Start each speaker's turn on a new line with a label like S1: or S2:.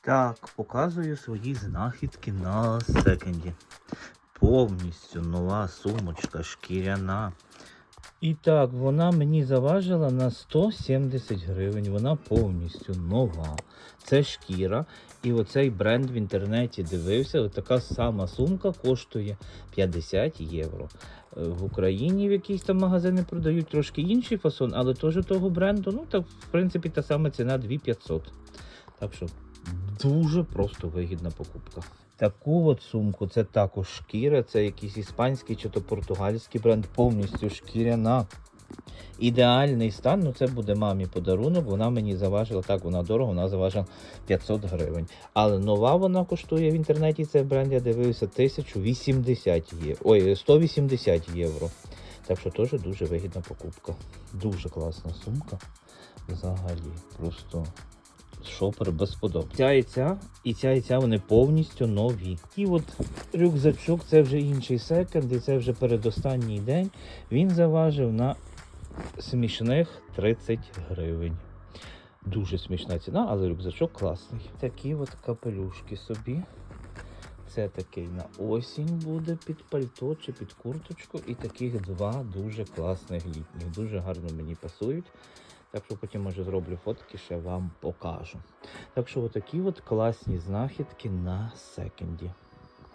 S1: Так, показую свої знахідки на секонді. Повністю нова сумочка шкіряна. І так, вона мені заважила на 170 гривень. Вона повністю нова. Це шкіра. І оцей бренд в інтернеті дивився. От така сама сумка коштує 50 євро. Е, В Україні в якісь там магазини продають трошки інший фасон, але теж того бренду. Ну, так, в принципі, та сама ціна 2500. Так що дуже просто вигідна покупка. Таку от сумку це також шкіра, це якийсь іспанський чи то португальський бренд, повністю шкіряна. Ідеальний стан, ну це буде мамі подарунок. Вона мені заважила, так вона дорого, вона заважила 500 гривень. Але нова вона коштує в інтернеті, цей бренд, я дивився, 1080 євро. Ой, 180 євро. Так що теж дуже вигідна покупка. Дуже класна сумка. Взагалі, просто шопер безподобний. Ця і ця, і ця і ця вони повністю нові. І от рюкзачок, це вже інший секонд, і це вже передостанній день. Він заважив на смішних 30 гривень. Дуже смішна ціна, але рюкзачок класний. Такі от капелюшки собі. Це такий на осінь буде під пальто чи під курточку. І таких два дуже класних літніх. Дуже гарно мені пасують. Так що потім може зроблю фотки, ще вам покажу. Так що отакі от класні знахідки на секонді.